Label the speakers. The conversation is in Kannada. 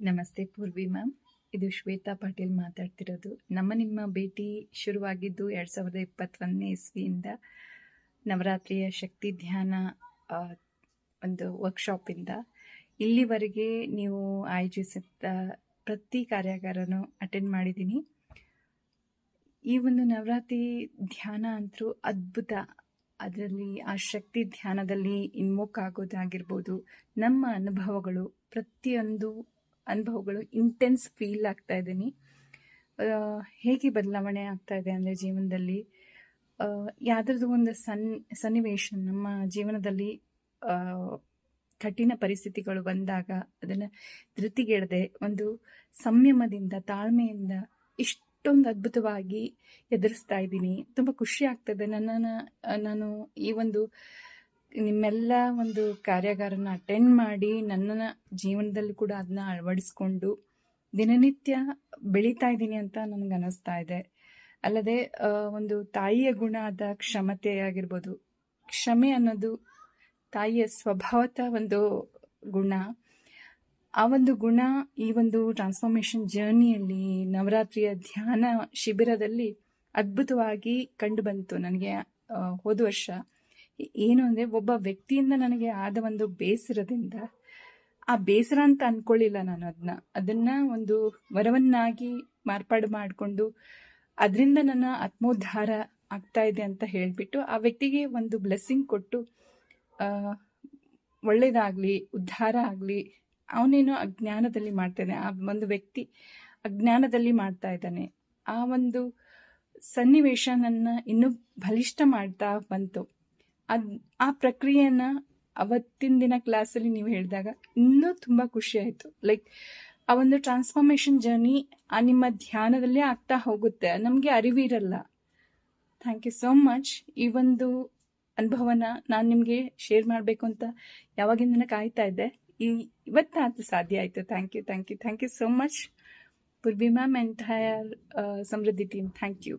Speaker 1: ನಮಸ್ತೆ ಪೂರ್ವಿ ಮ್ಯಾಮ್. ಇದು ಶ್ವೇತಾ ಪಾಟೀಲ್ ಮಾತಾಡ್ತಿರೋದು. ನಮ್ಮ ನಿಮ್ಮ ಭೇಟಿ ಶುರುವಾಗಿದ್ದು ಎರಡು ಸಾವಿರದ ಇಪ್ಪತ್ತೊಂದನೇ ಇಸ್ವಿಯಿಂದ ನವರಾತ್ರಿಯ ಶಕ್ತಿ ಧ್ಯಾನ ಒಂದು ವರ್ಕ್ಶಾಪಿಂದ ಇಲ್ಲಿವರೆಗೆ ನೀವು ಆಯೋಜಿಸಿದ ಪ್ರತಿ ಕಾರ್ಯಾಗಾರನೂ ಅಟೆಂಡ್ ಮಾಡಿದ್ದೀನಿ. ಈ ಒಂದು ನವರಾತ್ರಿ ಧ್ಯಾನ ಅಂತೂ ಅದ್ಭುತ. ಅದರಲ್ಲಿ ಆ ಶಕ್ತಿ ಧ್ಯಾನದಲ್ಲಿ ಇನ್ವೋಕ್ ಆಗೋದಾಗಿರ್ಬೋದು. ನಮ್ಮ ಅನುಭವಗಳು ಪ್ರತಿಯೊಂದು ಅನುಭವಗಳು ಇಂಟೆನ್ಸ್ ಫೀಲ್ ಆಗ್ತಾ ಇದ್ದೀನಿ. ಹೇಗೆ ಬದಲಾವಣೆ ಆಗ್ತಾ ಇದೆ ಅಂದರೆ ಜೀವನದಲ್ಲಿ? ಯಾವುದ್ರದ್ದು ಒಂದು ಸನ್ ಸನ್ನಿವೇಶ ನಮ್ಮ ಜೀವನದಲ್ಲಿ ಕಠಿಣ ಪರಿಸ್ಥಿತಿಗಳು ಬಂದಾಗ ಅದನ್ನು ಧೃತಿಗೆಡದೆ ಒಂದು ಸಂಯಮದಿಂದ, ತಾಳ್ಮೆಯಿಂದ ಇಷ್ಟೊಂದು ಅದ್ಭುತವಾಗಿ ಎದುರಿಸ್ತಾ ಇದ್ದೀನಿ. ತುಂಬ ಖುಷಿ ಆಗ್ತದೆ ನನ್ನನ್ನು ನಾನು ಈ ಒಂದು ನಿಮ್ಮೆಲ್ಲ ಒಂದು ಕಾರ್ಯಾಗಾರನ ಅಟೆಂಡ್ ಮಾಡಿ ನನ್ನ ಜೀವನದಲ್ಲಿ ಕೂಡ ಅದನ್ನ ಅಳವಡಿಸ್ಕೊಂಡು ದಿನನಿತ್ಯ ಬೆಳೀತಾ ಇದ್ದೀನಿ ಅಂತ ನನಗೆ ಅನ್ನಿಸ್ತಾ ಇದೆ. ಅಲ್ಲದೆ ಒಂದು ತಾಯಿಯ ಗುಣ ಆದ ಕ್ಷಮತೆ ಆಗಿರ್ಬೋದು. ಕ್ಷಮೆ ಅನ್ನೋದು ತಾಯಿಯ ಸ್ವಭಾವತ ಒಂದು ಗುಣ. ಆ ಒಂದು ಗುಣ ಈ ಒಂದು ಟ್ರಾನ್ಸ್ಫಾರ್ಮೇಷನ್ ಜರ್ನಿಯಲ್ಲಿ ನವರಾತ್ರಿಯ ಧ್ಯಾನ ಶಿಬಿರದಲ್ಲಿ ಅದ್ಭುತವಾಗಿ ಕಂಡು ಬಂತು. ನನಗೆ ಹೋದ ವರ್ಷ. ಏನು ಅಂದರೆ ಒಬ್ಬ ವ್ಯಕ್ತಿಯಿಂದ ನನಗೆ ಆದ ಒಂದು ಬೇಸರದಿಂದ, ಆ ಬೇಸರ ಅಂತ ಅಂದ್ಕೊಳ್ಳಿಲ್ಲ ನಾನು ಅದನ್ನ ಅದನ್ನ ಒಂದು ವರವನ್ನಾಗಿ ಮಾರ್ಪಾಡು ಮಾಡಿಕೊಂಡು ಅದರಿಂದ ನನ್ನ ಆತ್ಮೋದ್ಧಾರ ಆಗ್ತಾ ಇದೆ ಅಂತ ಹೇಳಿಬಿಟ್ಟು ಆ ವ್ಯಕ್ತಿಗೆ ಒಂದು ಬ್ಲೆಸ್ಸಿಂಗ್ ಕೊಟ್ಟು ಒಳ್ಳೇದಾಗ್ಲಿ, ಉದ್ಧಾರ ಆಗಲಿ, ಅವನೇನೋ ಅಜ್ಞಾನದಲ್ಲಿ ಮಾಡ್ತಾನೆ ಆ ಒಂದು ವ್ಯಕ್ತಿ ಅಜ್ಞಾನದಲ್ಲಿ ಮಾಡ್ತಾ ಇದ್ದಾನೆ. ಆ ಒಂದು ಸನ್ನಿವೇಶ ನನ್ನ ಇನ್ನೂ ಬಲಿಷ್ಠ ಮಾಡ್ತಾ ಬಂತು. ಅದ್ ಆ ಪ್ರಕ್ರಿಯೆನ ಅವತ್ತಿನ ದಿನ ಕ್ಲಾಸಲ್ಲಿ ನೀವು ಹೇಳಿದಾಗ ಇನ್ನೂ ತುಂಬ ಖುಷಿ ಆಯಿತು. ಲೈಕ್ ಆ ಒಂದು ಟ್ರಾನ್ಸ್ಫಾರ್ಮೇಷನ್ ಜರ್ನಿ ಆ ನಿಮ್ಮ ಧ್ಯಾನದಲ್ಲೇ ಆಗ್ತಾ ಹೋಗುತ್ತೆ. ನಮಗೆ ಅರಿವಿರಲ್ಲ. ಥ್ಯಾಂಕ್ ಯು ಸೋ ಮಚ್ ಈ ಒಂದು ಅನುಭವನ ನಾನು ನಿಮಗೆ ಶೇರ್ ಮಾಡಬೇಕು ಅಂತ ಯಾವಾಗಿಂದ ಕಾಯ್ತಾ ಇದ್ದೆ. ಈ ಇವತ್ತು ಅದು ಸಾಧ್ಯ ಆಯಿತು. Thank you thank you thank you so much Purbi ma'am entire Samriddhi team thank you